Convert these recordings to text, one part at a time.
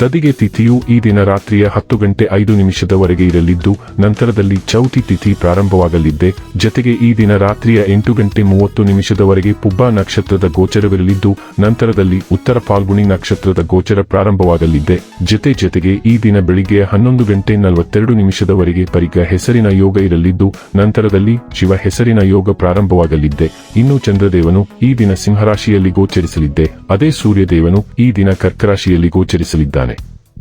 ತದಿಗೆ ತಿಥಿಯು ಈ ದಿನ ರಾತ್ರಿಯ ಹತ್ತು ಗಂಟೆ ಐದು ನಿಮಿಷದವರೆಗೆ ಇರಲಿದ್ದು, ನಂತರದಲ್ಲಿ ಚೌತಿ ತಿಥಿ ಪ್ರಾರಂಭವಾಗಲಿದ್ದೆ. ಜತೆಗೆ ಈ ದಿನ ರಾತ್ರಿಯ ಎಂಟು ಗಂಟೆ ಮೂವತ್ತು ನಿಮಿಷದವರೆಗೆ ಪುಬ್ಬ ನಕ್ಷತ್ರದ ಗೋಚರವಿರಲಿದ್ದು, ನಂತರದಲ್ಲಿ ಉತ್ತರ ಫಾಲ್ಗುಣಿ ನಕ್ಷತ್ರದ ಗೋಚರ ಪ್ರಾರಂಭವಾಗಲಿದ್ದೆ. ಜತೆ ಜತೆಗೆ ಈ ದಿನ ಬೆಳಿಗ್ಗೆ ಹನ್ನೊಂದು ಗಂಟೆ ನಲವತ್ತೆರಡು ನಿಮಿಷದವರೆಗೆ ಪರಿಗ ಹೆಸರಿನ ಯೋಗ ಇರಲಿದ್ದು, ನಂತರದಲ್ಲಿ ಶಿವ ಹೆಸರಿನ ಯೋಗ ಪ್ರಾರಂಭವಾಗಲಿದ್ದೆ. ಇನ್ನು ಚಂದ್ರದೇವನು ಈ ದಿನ ಸಿಂಹರಾಶಿಯಲ್ಲಿ ಗೋಚರಿಸಲಿದ್ದೆ. ಅದೇ ಸೂರ್ಯದೇವನು ಈ ದಿನ ಕರ್ಕರಾಶಿಯಲ್ಲಿ ಗೋಚರಿಸಲಿದ್ದಾನೆ.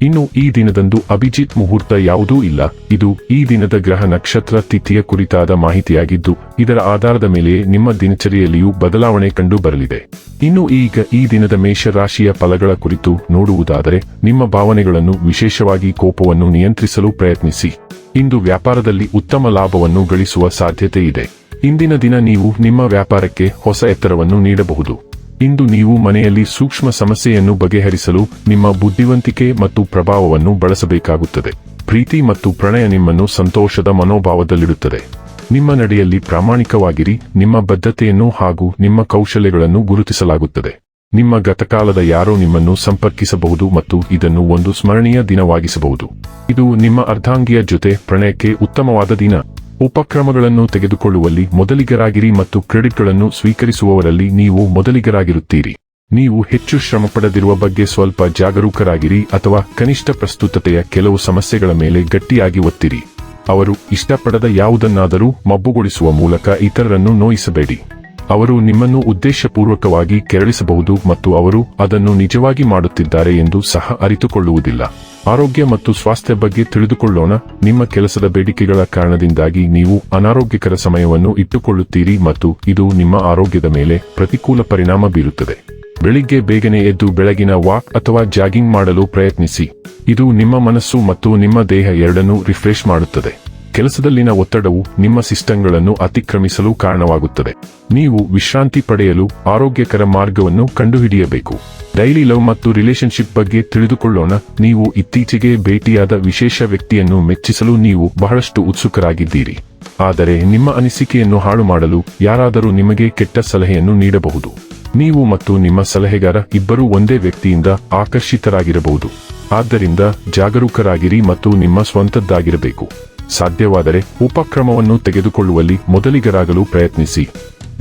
ಇನ್ನು ಈ ದಿನದಂದು ಅಭಿಜಿತ್ ಮುಹೂರ್ತ ಯಾವುದೂ ಇಲ್ಲ. ಇದು ಈ ದಿನದ ಗ್ರಹ ನಕ್ಷತ್ರ ತಿಥಿಯ ಕುರಿತಾದ ಮಾಹಿತಿಯಾಗಿದ್ದು, ಇದರ ಆಧಾರದ ಮೇಲೆ ನಿಮ್ಮ ದಿನಚರಿಯಲ್ಲಿಯೂ ಬದಲಾವಣೆ ಕಂಡು ಬರಲಿದೆ. ಇನ್ನು ಈಗ ಈ ದಿನದ ಮೇಷರಾಶಿಯ ಫಲಗಳ ಕುರಿತು ನೋಡುವುದಾದರೆ, ನಿಮ್ಮ ಭಾವನೆಗಳನ್ನು ವಿಶೇಷವಾಗಿ ಕೋಪವನ್ನು ನಿಯಂತ್ರಿಸಲು ಪ್ರಯತ್ನಿಸಿ. ಇಂದು ವ್ಯಾಪಾರದಲ್ಲಿ ಉತ್ತಮ ಲಾಭವನ್ನು ಗಳಿಸುವ ಸಾಧ್ಯತೆ ಇದೆ. ಇಂದಿನ ದಿನ ನೀವು ನಿಮ್ಮ ವ್ಯಾಪಾರಕ್ಕೆ ಹೊಸ ಎತ್ತರವನ್ನು ನೀಡಬಹುದು. ಇಂದು ನೀವು ಮನೆಯಲ್ಲಿ ಸೂಕ್ಷ್ಮ ಸಮಸ್ಯೆಯನ್ನು ಬಗೆಹರಿಸಲು ನಿಮ್ಮ ಬುದ್ಧಿವಂತಿಕೆ ಮತ್ತು ಪ್ರಭಾವವನ್ನು ಬಳಸಬೇಕಾಗುತ್ತದೆ. ಪ್ರೀತಿ ಮತ್ತು ಪ್ರಣಯ ನಿಮ್ಮನ್ನು ಸಂತೋಷದ ಮನೋಭಾವದಲ್ಲಿಡುತ್ತದೆ. ನಿಮ್ಮ ನಡೆಯಲ್ಲಿ ಪ್ರಾಮಾಣಿಕವಾಗಿರಿ, ನಿಮ್ಮ ಬದ್ಧತೆಯನ್ನು ಹಾಗೂ ನಿಮ್ಮ ಕೌಶಲ್ಯಗಳನ್ನು ಗುರುತಿಸಲಾಗುತ್ತದೆ. ನಿಮ್ಮ ಗತಕಾಲದ ಯಾರೋ ನಿಮ್ಮನ್ನು ಸಂಪರ್ಕಿಸಬಹುದು ಮತ್ತು ಇದನ್ನು ಒಂದು ಸ್ಮರಣೀಯ ದಿನವಾಗಿಸಬಹುದು. ಇದು ನಿಮ್ಮ ಅರ್ಧಾಂಗಿಯ ಜೊತೆ ಪ್ರಣಯಕ್ಕೆ ಉತ್ತಮವಾದ ದಿನ. ಉಪಕ್ರಮಗಳನ್ನು ತೆಗೆದುಕೊಳ್ಳುವಲ್ಲಿ ಮೊದಲಿಗರಾಗಿರಿ ಮತ್ತು ಕ್ರೆಡಿಟ್ಗಳನ್ನು ಸ್ವೀಕರಿಸುವವರಲ್ಲಿ ನೀವು ಮೊದಲಿಗರಾಗಿರುತ್ತೀರಿ. ನೀವು ಹೆಚ್ಚು ಶ್ರಮಪಡದಿರುವ ಬಗ್ಗೆ ಸ್ವಲ್ಪ ಜಾಗರೂಕರಾಗಿರಿ ಅಥವಾ ಕನಿಷ್ಠ ಪ್ರಸ್ತುತತೆಯ ಕೆಲವು ಸಮಸ್ಯೆಗಳ ಮೇಲೆ ಗಟ್ಟಿಯಾಗಿ ಒತ್ತಿರಿ. ಅವರು ಇಷ್ಟಪಡದ ಯಾವುದನ್ನಾದರೂ ಮಬ್ಬುಗೊಳಿಸುವ ಮೂಲಕ ಇತರರನ್ನು ನೋಯಿಸಬೇಡಿ. ಅವರು ನಿಮ್ಮನ್ನು ಉದ್ದೇಶಪೂರ್ವಕವಾಗಿ ಕೆರಳಿಸಬಹುದು ಮತ್ತು ಅವರು ಅದನ್ನು ನಿಜವಾಗಿ ಮಾಡುತ್ತಿದ್ದಾರೆ ಎಂದು ಸಹ ಅರಿತುಕೊಳ್ಳುವುದಿಲ್ಲ. ಆರೋಗ್ಯ ಮತ್ತು ಸ್ವಾಸ್ಥ್ಯ ಬಗ್ಗೆ ತಿಳಿದುಕೊಳ್ಳೋಣ. ನಿಮ್ಮ ಕೆಲಸದ ಬೇಡಿಕೆಗಳ ಕಾರಣದಿಂದಾಗಿ ನೀವು ಅನಾರೋಗ್ಯಕರ ಸಮಯವನ್ನು ಇಟ್ಟುಕೊಳ್ಳುತ್ತೀರಿ ಮತ್ತು ಇದು ನಿಮ್ಮ ಆರೋಗ್ಯದ ಮೇಲೆ ಪ್ರತಿಕೂಲ ಪರಿಣಾಮ ಬೀರುತ್ತದೆ. ಬೆಳಿಗ್ಗೆ ಬೇಗನೆ ಎದ್ದು ಬೆಳಗಿನ ವಾಕ್ ಅಥವಾ ಜಾಗಿಂಗ್ ಮಾಡಲು ಪ್ರಯತ್ನಿಸಿ. ಇದು ನಿಮ್ಮ ಮನಸ್ಸು ಮತ್ತು ನಿಮ್ಮ ದೇಹ ಎರಡನ್ನೂ ರಿಫ್ರೆಶ್ ಮಾಡುತ್ತದೆ. ಕೆಲಸದಲ್ಲಿನ ಒತ್ತಡವು ನಿಮ್ಮ ಸಿಸ್ಟಂಗಳನ್ನು ಅತಿಕ್ರಮಿಸಲು ಕಾರಣವಾಗುತ್ತದೆ. ನೀವು ವಿಶ್ರಾಂತಿ ಪಡೆಯಲು ಆರೋಗ್ಯಕರ ಮಾರ್ಗವನ್ನು ಕಂಡುಹಿಡಿಯಬೇಕು. ಡೈಲಿ ಲವ್ ಮತ್ತು ರಿಲೇಶನ್ಶಿಪ್ ಬಗ್ಗೆ ತಿಳಿದುಕೊಳ್ಳೋಣ. ನೀವು ಇತ್ತೀಚೆಗೆ ಭೇಟಿಯಾದ ವಿಶೇಷ ವ್ಯಕ್ತಿಯನ್ನು ಮೆಚ್ಚಿಸಲು ನೀವು ಬಹಳಷ್ಟು ಉತ್ಸುಕರಾಗಿದ್ದೀರಿ. ಆದರೆ ನಿಮ್ಮ ಅನಿಸಿಕೆಯನ್ನು ಹಾಳು ಮಾಡಲು ಯಾರಾದರೂ ನಿಮಗೆ ಕೆಟ್ಟ ಸಲಹೆಯನ್ನು ನೀಡಬಹುದು. ನೀವು ಮತ್ತು ನಿಮ್ಮ ಸಲಹೆಗಾರ ಇಬ್ಬರೂ ಒಂದೇ ವ್ಯಕ್ತಿಯಿಂದ ಆಕರ್ಷಿತರಾಗಿರಬಹುದು. ಆದ್ದರಿಂದ ಜಾಗರೂಕರಾಗಿರಿ ಮತ್ತು ನಿಮ್ಮ ಸ್ವಂತದ್ದಾಗಿರಬೇಕು. ಸಾಧ್ಯವಾದರೆ ಉಪಕ್ರಮವನ್ನು ತೆಗೆದುಕೊಳ್ಳುವಲ್ಲಿ ಮೊದಲಿಗರಾಗಲು ಪ್ರಯತ್ನಿಸಿ.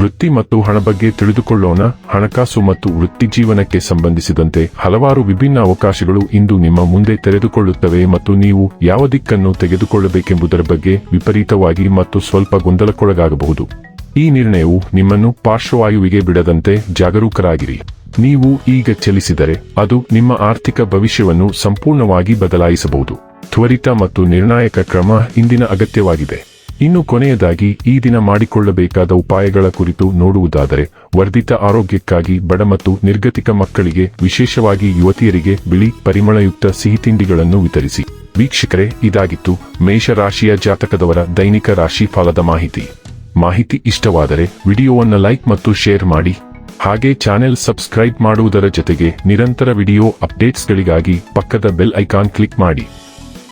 ವೃತ್ತಿ ಮತ್ತು ಹಣ ಬಗ್ಗೆ ತಿಳಿದುಕೊಳ್ಳೋಣ. ಹಣಕಾಸು ಮತ್ತು ವೃತ್ತಿ ಜೀವನಕ್ಕೆ ಸಂಬಂಧಿಸಿದಂತೆ ಹಲವಾರು ವಿಭಿನ್ನ ಅವಕಾಶಗಳು ಇಂದು ನಿಮ್ಮ ಮುಂದೆ ತೆರೆದುಕೊಳ್ಳುತ್ತವೆ ಮತ್ತು ನೀವು ಯಾವ ದಿಕ್ಕನ್ನು ತೆಗೆದುಕೊಳ್ಳಬೇಕೆಂಬುದರ ಬಗ್ಗೆ ವಿಪರೀತವಾಗಿ ಮತ್ತು ಸ್ವಲ್ಪ ಗೊಂದಲಕ್ಕೊಳಗಾಗಬಹುದು. ಈ ನಿರ್ಣಯವು ನಿಮ್ಮನ್ನು ಪಾರ್ಶ್ವವಾಯುವಿಗೆ ಬಿಡದಂತೆ ಜಾಗರೂಕರಾಗಿರಿ. ನೀವು ಈಗ ಚಲಿಸಿದರೆ ಅದು ನಿಮ್ಮ ಆರ್ಥಿಕ ಭವಿಷ್ಯವನ್ನು ಸಂಪೂರ್ಣವಾಗಿ ಬದಲಾಯಿಸಬಹುದು. ತ್ವರಿತ ಮತ್ತು ನಿರ್ಣಾಯಕ ಕ್ರಮ ಇಂದಿನ ಅಗತ್ಯವಾಗಿದೆ. ಇನ್ನು ಕೊನೆಯದಾಗಿ, ಈ ದಿನ ಮಾಡಿಕೊಳ್ಳಬೇಕಾದ ಉಪಾಯಗಳ ಕುರಿತು ನೋಡುವುದಾದರೆ, ವರ್ಧಿತ ಆರೋಗ್ಯಕ್ಕಾಗಿ ಬಡ ಮತ್ತು ನಿರ್ಗತಿಕ ಮಕ್ಕಳಿಗೆ, ವಿಶೇಷವಾಗಿ ಯುವತಿಯರಿಗೆ ಬಿಳಿ ಪರಿಮಳಯುಕ್ತ ಸಿಹಿ ತಿಂಡಿಗಳನ್ನು ವಿತರಿಸಿ. ವೀಕ್ಷಕರೇ, ಇದಾಗಿತ್ತು ಮೇಷರಾಶಿಯ ಜಾತಕದವರ ದೈನಿಕ ರಾಶಿ ಫಲದ ಮಾಹಿತಿ. ಮಾಹಿತಿ ಇಷ್ಟವಾದರೆ ವಿಡಿಯೋವನ್ನು ಲೈಕ್ ಮತ್ತು ಶೇರ್ ಮಾಡಿ. ಹಾಗೆ ಚಾನೆಲ್ ಸಬ್ಸ್ಕ್ರೈಬ್ ಮಾಡುವುದರ ಜೊತೆಗೆ ನಿರಂತರ ವಿಡಿಯೋ ಅಪ್ಡೇಟ್ಸ್ಗಳಿಗಾಗಿ ಪಕ್ಕದ ಬೆಲ್ ಐಕಾನ್ ಕ್ಲಿಕ್ ಮಾಡಿ.